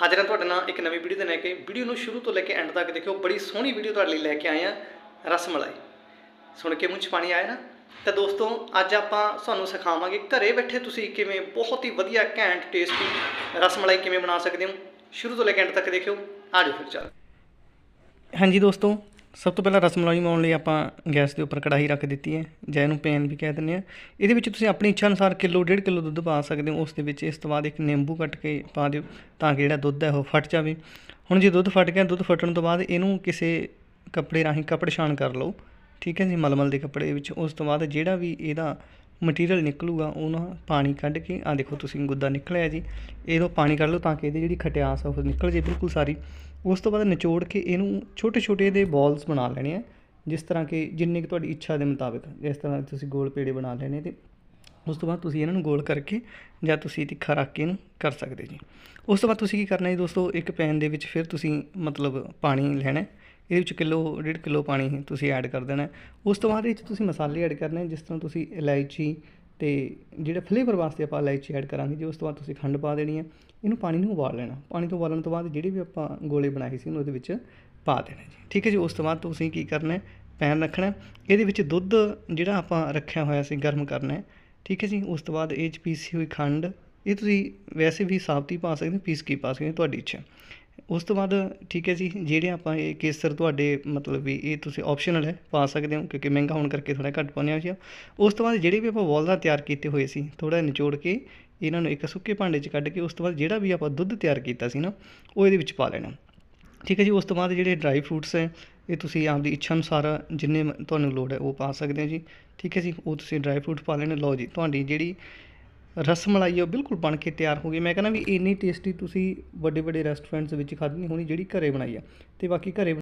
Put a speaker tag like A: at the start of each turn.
A: ਹਾਜ਼ਰ ਹਾਂ ਤੁਹਾਡੇ ਨਾਲ ਇੱਕ ਨਵੀਂ ਵੀਡੀਓ ਦੇ ਲੈ ਕੇ। ਵੀਡੀਓ ਨੂੰ ਸ਼ੁਰੂ ਤੋਂ ਲੈ ਕੇ ਐਂਡ ਤੱਕ ਦੇਖਿਓ। ਬੜੀ ਸੋਹਣੀ ਵੀਡੀਓ ਤੁਹਾਡੇ ਲਈ ਲੈ ਕੇ ਆਏ ਆ ਰਸਮਲਾਈ ਸੁਣ ਕੇ ਮੂੰਹ 'ਚ ਪਾਣੀ ਆਇਆ ਨਾ? ਤਾਂ ਦੋਸਤੋ, ਅੱਜ ਆਪਾਂ ਤੁਹਾਨੂੰ ਸਿਖਾਵਾਂਗੇ ਘਰੇ ਬੈਠੇ ਤੁਸੀਂ ਕਿਵੇਂ ਬਹੁਤ ਹੀ ਵਧੀਆ ਘੈਂਟ ਟੇਸਟੀ ਰਸਮਲਾਈ ਕਿਵੇਂ ਬਣਾ ਸਕਦੇ ਹੋ। ਸ਼ੁਰੂ ਤੋਂ ਲੈ ਕੇ ਐਂਡ ਤੱਕ ਦੇਖਿਓ। ਆ ਜਾਓ ਫਿਰ ਚੱਲ। ਹਾਂਜੀ ਦੋਸਤੋ ਸਭ ਤੋਂ ਪਹਿਲਾਂ ਰਸਮਲਾਈ ਮਾਉਣ ਲਈ ਆਪਾਂ ਗੈਸ ਦੇ ਉੱਪਰ ਕੜਾਹੀ ਰੱਖ ਦਿੱਤੀ ਹੈ, ਜਾਂ ਇਹਨੂੰ ਪੈਨ ਵੀ ਕਹਿ ਦਿੰਦੇ ਆ ਇਹਦੇ ਵਿੱਚ ਤੁਸੀਂ ਆਪਣੀ ਇੱਛਾ ਅਨੁਸਾਰ ਕਿਲੋ, ਡੇਢ ਕਿਲੋ ਦੁੱਧ ਪਾ ਸਕਦੇ ਹੋ, ਉਸ ਦੇ ਵਿੱਚ ਇਸ ਤੋਂ ਬਾਅਦ ਇੱਕ ਨਿੰਬੂ ਕੱਟ ਕੇ ਪਾ ਦਿਓ, ਤਾਂ ਕਿ ਜਿਹੜਾ ਦੁੱਧ ਹੈ ਉਹ ਫਟ ਜਾਵੇ। ਹੁਣ ਜੇ ਦੁੱਧ ਫਟ ਗਿਆ, ਦੁੱਧ ਫਟਣ ਤੋਂ ਬਾਅਦ ਇਹਨੂੰ ਕਿਸੇ ਕੱਪੜੇ ਰਾਹੀਂ ਕੱਪੜ ਛਾਣ ਕਰ ਲਓ, ਠੀਕ ਹੈ ਜੀ, ਮਲਮਲ ਦੇ ਕੱਪੜੇ ਵਿੱਚ। ਉਸ ਤੋਂ ਬਾਅਦ ਜਿਹੜਾ ਵੀ ਇਹਦਾ ਮਟੀਰੀਅਲ ਨਿਕਲੂਗਾ, ਉਹਨੂੰ ਪਾਣੀ ਕੱਢ ਕੇ ਆ ਦੇਖੋ ਤੁਸੀਂ ਗੁੱਦਾ ਨਿਕਲਿਆ ਜੀ। ਇਹਦੋਂ ਪਾਣੀ ਕੱਢ ਲਓ ਤਾਂ ਕਿ ਇਹਦੀ ਜਿਹੜੀ ਖਟਿਆਸ ਆ ਉਹ ਨਿਕਲ ਜੇ ਬਿਲਕੁਲ ਸਾਰੀ। ਉਸ ਤੋਂ ਬਾਅਦ ਨਿਚੋੜ ਕੇ ਇਹਨੂੰ ਛੋਟੇ ਛੋਟੇ ਦੇ ਬਾਲਸ ਬਣਾ ਲੈਣੇ ਆ, ਜਿਸ ਤਰ੍ਹਾਂ ਕਿ ਜਿੰਨੇ ਕਿ ਤੁਹਾਡੀ ਇੱਛਾ ਦੇ ਮੁਤਾਬਿਕ। ਇਸ ਤਰ੍ਹਾਂ ਤੁਸੀਂ ਗੋਲ ਪੇੜੇ ਬਣਾ ਲੈਣੇ ਤੇ ਉਸ ਤੋਂ ਬਾਅਦ ਤੁਸੀਂ ਇਹਨਾਂ ਨੂੰ ਗੋਲ ਕਰਕੇ ਜਾਂ ਤੁਸੀਂ ਤਿੱਖਾ ਰੱਖ ਕੇ ਇਹਨੂੰ ਕਰ ਸਕਦੇ ਜੀ। ਉਸ ਤੋਂ ਬਾਅਦ ਤੁਸੀਂ ਕੀ ਕਰਨਾ ਹੈ ਦੋਸਤੋ, ਇੱਕ ਪੈਨ ਦੇ ਵਿੱਚ ਫਿਰ ਤੁਸੀਂ ਮਤਲਬ ਪਾਣੀ ਲੈਣਾ ਇਹਦੇ ਵਿੱਚ ਕਿਲੋ, ਡੇਢ ਕਿਲੋ ਪਾਣੀ ਤੁਸੀਂ ਐਡ ਕਰ ਦੇਣਾ। ਉਸ ਤੋਂ ਬਾਅਦ ਇਹ 'ਚ ਤੁਸੀਂ ਮਸਾਲੇ ਐਡ ਕਰਨੇ ਜਿਸ ਤਰ੍ਹਾਂ ਤੁਸੀਂ ਇਲਾਇਚੀ ਤੇ ਜਿਹੜੇ ਫਲੇਵਰ ਵਾਸਤੇ ਆਪਾਂ ਇਲਾਇਚੀ ਐਡ ਕਰਾਂਗੇ, ਜੀ ਉਸ ਤੋਂ ਬਾਅਦ ਤੁਸੀਂ ਖੰਡ ਪਾ ਦੇਣੀ ਹੈ ਇਹਨੂੰ ਪਾਣੀ ਨੂੰ ਉਬਾਲ ਲੈਣਾ। ਪਾਣੀ ਤੋਂ ਉਬਾਲਣ ਤੋਂ ਬਾਅਦ ਜਿਹੜੇ ਵੀ ਆਪਾਂ ਗੋਲੇ ਬਣਾਏ ਸੀ ਉਹਨੂੰ ਉਹਦੇ ਵਿੱਚ ਪਾ ਦੇਣਾ ਜੀ। ਠੀਕ ਹੈ ਜੀ, ਉਸ ਤੋਂ ਬਾਅਦ ਤੁਸੀਂ ਕੀ ਕਰਨਾ ਪੈਨ ਰੱਖਣਾ ਇਹਦੇ ਵਿੱਚ ਦੁੱਧ ਜਿਹੜਾ ਆਪਾਂ ਰੱਖਿਆ ਹੋਇਆ ਸੀ, ਗਰਮ ਕਰਨਾ ਠੀਕ ਹੈ ਜੀ, ਉਸ ਤੋਂ ਬਾਅਦ ਇਹ 'ਚ ਪੀਸੀ ਹੋਈ ਖੰਡ, ਇਹ ਤੁਸੀਂ ਵੈਸੇ ਵੀ ਸਾਬਤੀ ਪਾ ਸਕਦੇ ਹੋ, ਪੀਸ ਕੇ ਪਾ ਸਕਦੇ ਹੋ ਤੁਹਾਡੀ ਇੱਛਾ। ਉਸ ਤੋਂ ਬਾਅਦ ਠੀਕ ਹੈ ਜੀ, ਜਿਹੜੇ ਆਪਾਂ ਇਹ ਕੇਸਰ ਤੁਹਾਡੇ ਮਤਲਬ ਵੀ ਇਹ ਤੁਸੀਂ ਆਪਸ਼ਨਲ ਹੈ, ਪਾ ਸਕਦੇ ਹੋ, ਕਿਉਂਕਿ ਮਹਿੰਗਾ ਹੋਣ ਕਰਕੇ ਥੋੜਾ ਘੱਟ ਪਾਉਂਦੇ ਹਾਂ ਉਸ ਤੋਂ ਬਾਅਦ ਜਿਹੜੇ ਵੀ ਆਪਾਂ ਵਾਲਦਾ ਤਿਆਰ ਕੀਤੇ ਹੋਏ ਸੀ ਥੋੜਾ ਨਿਚੋੜ ਕੇ ਇਹਨਾਂ ਨੂੰ ਇੱਕ ਸੁੱਕੇ ਭਾਂਡੇ 'ਚ ਕੱਢ ਕੇ ਉਸ ਤੋਂ ਬਾਅਦ ਜਿਹੜਾ ਵੀ ਆਪਾਂ ਦੁੱਧ ਤਿਆਰ ਕੀਤਾ ਸੀ ਨਾ, ਉਹ ਇਹਦੇ ਵਿੱਚ ਪਾ ਲੈਣਾ। ਠੀਕ ਹੈ ਜੀ, ਉਸ ਤੋਂ ਬਾਅਦ ਜਿਹੜੇ ਡਰਾਈ ਫਰੂਟਸ ਹੈ, ਇਹ ਤੁਸੀਂ ਆਪਦੀ ਇੱਛਾ ਅਨੁਸਾਰ ਜਿੰਨੇ ਤੁਹਾਨੂੰ ਲੋੜ ਹੈ ਉਹ ਪਾ ਸਕਦੇ ਹੋ ਜੀ। ਠੀਕ ਹੈ ਜੀ, ਉਹ ਤੁਸੀਂ ਡਰਾਈ ਫਰੂਟ ਪਾ ਲੈਣੇ। ਲਓ ਜੀ, ਤੁਹਾਡੀ ਜਿਹੜੀ ਰਸ ਮਲਾਈ ਉਹ ਬਿਲਕੁਲ ਬਣ ਕੇ ਤਿਆਰ ਹੋ ਗਈ। ਮੈਂ ਕਹਿੰਦਾ ਵੀ ਇੰਨੀ ਟੇਸਟੀ ਤੁਸੀਂ ਵੱਡੇ ਵੱਡੇ ਰੈਸਟੋਰੈਂਟਸ ਵਿੱਚ ਖਾਧੀ ਨਹੀਂ ਹੋਣੀ ਜਿਹੜੀ ਘਰੇ ਬਣਾਈ ਆ ਅਤੇ ਬਾਕੀ ਘਰੇ